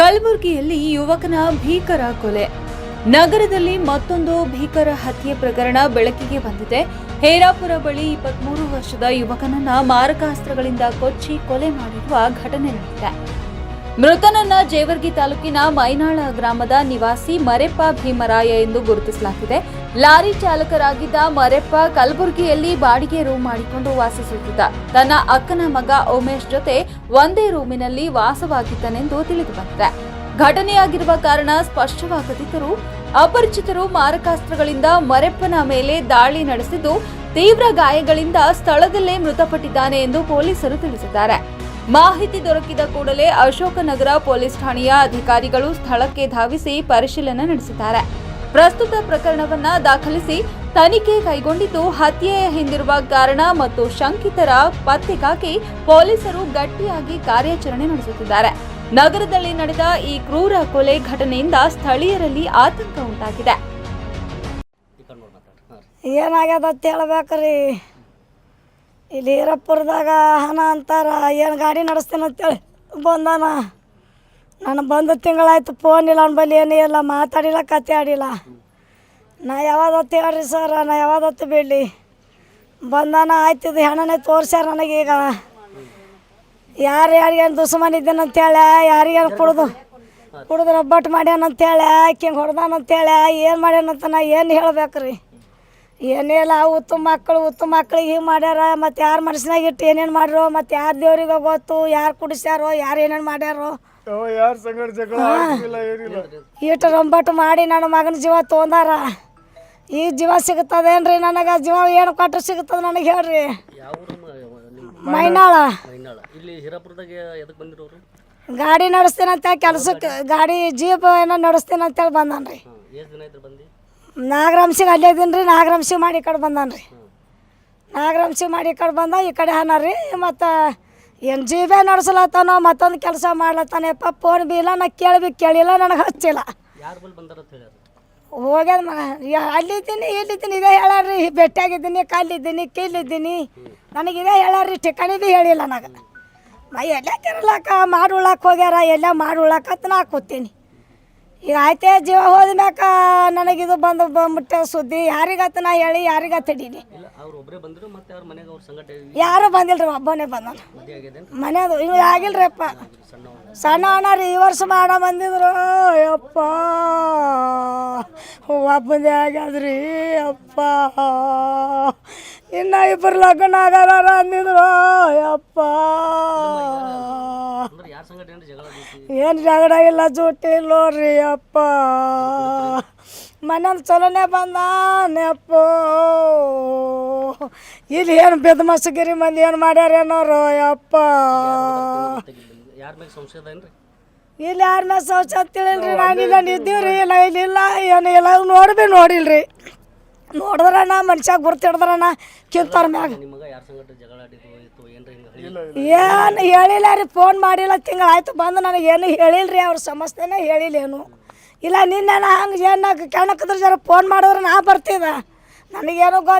ಕಲಬುರಗಿಯಲ್ಲಿ ಯುವಕನ ಭೀಕರ ಕೊಲೆ. ನಗರದಲ್ಲಿ ಮತ್ತೊಂದು ಭೀಕರ ಹತ್ಯೆ ಪ್ರಕರಣ ಬೆಳಕಿಗೆ ಬಂದಿದೆ. ಹೇರಾಪುರ ಬಳಿ ಇಪ್ಪತ್ಮೂರು ವರ್ಷದ ಯುವಕನನ್ನ ಮಾರಕಾಸ್ತ್ರಗಳಿಂದ ಕೊಚ್ಚಿ ಕೊಲೆ ಮಾಡಿರುವ ಘಟನೆ ನಡೆದಿದೆ. ಮೃತನನ್ನ ಜೇವರ್ಗಿ ತಾಲೂಕಿನ ಮೈನಾಳ ಗ್ರಾಮದ ನಿವಾಸಿ ಮರೆಪ್ಪ ಭೀಮರಾಯ ಎಂದು ಗುರುತಿಸಲಾಗಿದೆ. ಲಾರಿ ಚಾಲಕರಾಗಿದ್ದ ಮರೆಪ್ಪ ಕಲಬುರಗಿಯಲ್ಲಿ ಬಾಡಿಗೆ ರೂಮ್ ಮಾಡಿಕೊಂಡು ವಾಸಿಸುತ್ತಿದ್ದ. ತನ್ನ ಅಕ್ಕನ ಮಗ ಉಮೇಶ್ ಜೊತೆ ಒಂದೇ ರೂಮಿನಲ್ಲಿ ವಾಸವಾಗಿದ್ದನೆಂದು ತಿಳಿದು ಬಂದಿದೆ. ಘಟನೆಯಾಗಿರುವ ಕಾರಣ ಸ್ಪಷ್ಟವಾಗದಿದ್ದರೂ ಅಪರಿಚಿತರು ಮಾರಕಾಸ್ತ್ರಗಳಿಂದ ಮರೆಪ್ಪನ ಮೇಲೆ ದಾಳಿ ನಡೆಸಿದ್ದು ತೀವ್ರ ಗಾಯಗಳಿಂದ ಸ್ಥಳದಲ್ಲೇ ಮೃತಪಟ್ಟಿದ್ದಾನೆ ಎಂದು ಪೊಲೀಸರು ತಿಳಿಸಿದ್ದಾರೆ. ಮಾಹಿತಿ ದೊರಕಿದ ಕೂಡಲೇ ಅಶೋಕನಗರ ಪೊಲೀಸ್ ಠಾಣೆಯ ಅಧಿಕಾರಿಗಳು ಸ್ಥಳಕ್ಕೆ ಧಾವಿಸಿ ಪರಿಶೀಲನೆ ನಡೆಸಿದ್ದಾರೆ. ಪ್ರಸ್ತುತ ಪ್ರಕರಣವನ್ನ ದಾಖಲಿಸಿ ತನಿಖೆ ಕೈಗೊಂಡಿದ್ದು ಹತ್ಯೆಯ ಹಿಂದಿರುವ ಕಾರಣ ಮತ್ತು ಶಂಕಿತರ ಪತ್ತೆಗಾಗಿ ಪೊಲೀಸರು ಗಟ್ಟಿಯಾಗಿ ಕಾರ್ಯಾಚರಣೆ ನಡೆಸುತ್ತಿದ್ದಾರೆ. ನಗರದಲ್ಲಿ ನಡೆದ ಈ ಕ್ರೂರ ಕೊಲೆ ಘಟನೆಯಿಂದ ಸ್ಥಳೀಯರಲ್ಲಿ ಆತಂಕ ಉಂಟಾಗಿದೆ. ಏನಾಗ್ಯದ ಅಂತ ಹೇಳ್ಬೇಕ್ರಿ. ಇಲ್ಲಿ ಹೀರಪ್ಪುರದಾಗ ಹಣ ಅಂತಾರ, ಏನು ಗಾಡಿ ನಡೆಸ್ತೇನೆ ಅಂತೇಳಿ ಬಂದಾನ. ನಾನು ಬಂದು ತಿಂಗಳಾಯ್ತು ಫೋನ್ ಇಲ್ಲ, ಅವ್ನ ಏನೂ ಇಲ್ಲ, ಮಾತಾಡಿಲ್ಲ, ಕತೆ ಆಡಿಲ್ಲ. ನಾ ಯಾವ್ದತ್ತು ಹೇಳ್ರಿ ಸರ್ ನಾ ಯಾವ್ದತ್ತು ಬಿಡಲಿ ಬಂದಾನ ಆಯ್ತಿದ್ದು ಹೆಣ್ಣನೇ ತೋರ್ಸ್ಯಾರ ನನಗೀಗ ಯಾರು ಯಾರಿಗೇನು ದುಸ್ಮಾನ ಇದ್ದೇನೆ ಅಂತೇಳಿ ಯಾರಿಗೇನು ಕುಡ್ದು ಕುಡ್ದು ರಬ್ಬಟ್ಟು ಮಾಡ್ಯಾನಂತೇಳೆ ಆಕೆ ಅಂತೇಳಿ ಏನು ಮಾಡ್ಯಾನಂತ ನಾ ಏನು ಹೇಳ್ಬೇಕ್ರಿ? ಇಲ್ಲ ಉತ್ತಮ ಮಕ್ಕಳು, ಉತ್ತಮ ಮಕ್ಳಿಗೆ ಹಿಂಗೆ ಮಾಡ್ಯಾರ, ಮತ್ತು ಯಾರು ಮನಸ್ಸಿನಾಗ ಇಟ್ಟು ಏನೇನು ಮಾಡ್ಯಾರೋ ಮತ್ತು ಯಾರು ದೇವ್ರಿಗೆ ಗೊತ್ತು, ಯಾರು ಕುಡಿಸ್ಯಾರೋ, ಯಾರು ಏನೇನು ಮಾಡ್ಯಾರೋ ಯಾರ ಸಂಗಡ ಜಗಳ ಆಡ್ತಿಲ್ಲ ಏನಿಲ್ಲ. ಇಟ್ಟು ರಂಬಟ್ಟು ಮಾಡಿ ನನ್ನ ಮಗನ ಜೀವ ತೊಗೊಂಡಾರ. ಈ ಜೀವ ಸಿಗುತ್ತದೇನ್ರಿ ನನಗೆ? ಜೀವ ಏನು ಕೊಟ್ಟರು ಸಿಗುತ್ತದೆ ನನಗೆ ಹೇಳ್ರಿ. ಯಾವ ಮೈನಾಳ. ಮೈನಾಳ. ಇಲ್ಲಿ ಹಿರಾಪುರದಾಗ ಎದಕ್ಕೆ ಬಂದಿರೋರು ಗಾಡಿ ನಡೆಸ್ತೀನಿ ಕೆಲಸಕ್ಕೆ ಕೆಲ್ಸಕ್ಕೆ ಗಾಡಿ ಜೀಪ್ ಏನೋ ನಡೆಸ್ತೀನಿ ಅಂತೇಳಿ ಬಂದಾನ್ರಿ. ಎಷ್ಟು ದಿನ ಆಯ್ತು ಬಂದು? ನಾಗರಂಶಿಗೆ ಅಲ್ಲೇ ಇದೀನಿ ಮಾಡಿ ಈ ಕಡೆ ಬಂದಾನ್ರಿ. ನಾಗರಂಶಿಗೆ ಮಾಡಿ ಈ ಕಡೆ ಬಂದ ಈ ಕಡೆ ಹನ ರೀ ಮತ್ತು ಏನು ಜೀವೇ ನಡೆಸ್ಲತ್ತಾನೋ ಮತ್ತೊಂದು ಕೆಲಸ ಮಾಡ್ಲತ್ತಾನೆಪ್ಪ ಫೋನ್ ಬಿ ಇಲ್ಲ ನಾ ಕೇಳಬೇಕು ಕೇಳಿಲ್ಲ ನನಗೆ ಹಚ್ಚಿಲ್ಲ. ಹೋಗ್ಯದ ಮಗ ಅಲ್ಲಿದ್ದೀನಿ ಇಲ್ಲಿದ್ದೀನಿ ಇದೇ ಹೇಳಾರ್ರಿ ಭೇಟಿಯಾಗಿದ್ದೀನಿ ಕಲ್ಲಿದ್ದೀನಿ ಕೀಲಿದ್ದೀನಿ. ನನಗೆ ಇದೇ ಹೇಳ್ಯಾರ್ರಿ ಠಿಕಾಣಿ ಭೀ ಹೇಳಿಲ್ಲ ನನಗೆ. ಮೈ ಎಲ್ಲ ತಿರ್ಲಾಕ ಮಾಡಿ ಹೋಗ್ಯಾರ ಎಲ್ಲ ಮಾಡಿ ಉಳ್ಳಾಕತ್ ನಾ ಕೂತೀನಿ. ಈಗ ಆಯ್ತೇ ಜೀವ ಹೋದ ಮ್ಯಾಕ ನನಗಿದು ಬಂದು ಬಂದ್ಬಿಟ್ಟೆ ಸುದ್ದಿ. ಯಾರಿಗತ್ತ ನಾ ಹೇಳಿ ಯಾರಿಗತ್ತ ಹಿಡೀನಿ. ಯಾರು ಬಂದಿಲ್ರಿ ಒಬ್ಬನೇ ಬಂದ ಮನೆಯದು ಇವ್ ಆಗಿಲ್ರಿಪ್ಪ. ಸಣ್ಣ ಸಣ್ಣ ಅಣ್ಣ ರೀ ಈ ವರ್ಷ ಮಾಡ ಬಂದಿದ್ರು. ಯಪ್ಪ ಒಬ್ಬಂದೇ ಆಗ್ಯಾದ್ರಿ ಅಪ್ಪ ಇನ್ನ ಇಬ್ಬರು ಲಗ್ನ ಆಗಲ್ಲ ಅಂದಿದ್ರು. ಯಪ್ಪ. ಏನು ಜಗಳ ಇಲ್ಲ ಜೂಟಿ ನೋಡ್ರಿ ಅಪ್ಪ. ಮನೇಲಿ ಚಲೋನೆ ಬಂದಾನೆಪ್ಪ ಇಲ್ಲಿ ಏನು ಬೆದಮಸಗಿರಿ ಮಂದಿ ಏನು ಮಾಡ್ಯಾರೇನೋರು ಅಪ್ಪ. ಸಂಶಯ ಇಲ್ಲಿ ಯಾರ ಮೇಲೆ ಶೌಚ ತಿಳಿಲ್ರಿ? ನಾನು ಇಲ್ಲ ನಿದ್ದೀವ್ರಿ ಇಲ್ಲ ಇಲ್ಲಿಲ್ಲ ಏನು ಇಲ್ಲ ನೋಡ್ಬಿ ನೋಡಿಲ್ರಿ. ನೋಡಿದ್ರಣ್ಣ ಮನುಷ್ಯ ಗುರ್ತಿಡ್ದ್ರಣ್ಣ ಕಿಂತವ್ರ ಮ್ಯಾಗ. ಕಿಂತಾರ ಏನ್ರಿ ಏನು ಹೇಳಿಲ್ಲ ರೀ ಫೋನ್ ಮಾಡಿಲ್ಲ ತಿಂಗಳಾಯ್ತು ಬಂದು ನನಗೆ ಏನು ಹೇಳಿಲ್ರಿ ಅವ್ರ ಸಮಸ್ಯೆನೇ ಹೇಳಿಲ್ಲೇನು ಇಲ್ಲ ನಿನ್ನೆ ಹಂಗೆ ಏನು ಕೆಣಕದ್ರ ಜರ ಫೋನ್ ಮಾಡಿದ್ರೆ ನಾ ಬರ್ತಿದ್ದೆ. ನನಗೇನು ಗೊತ್ತು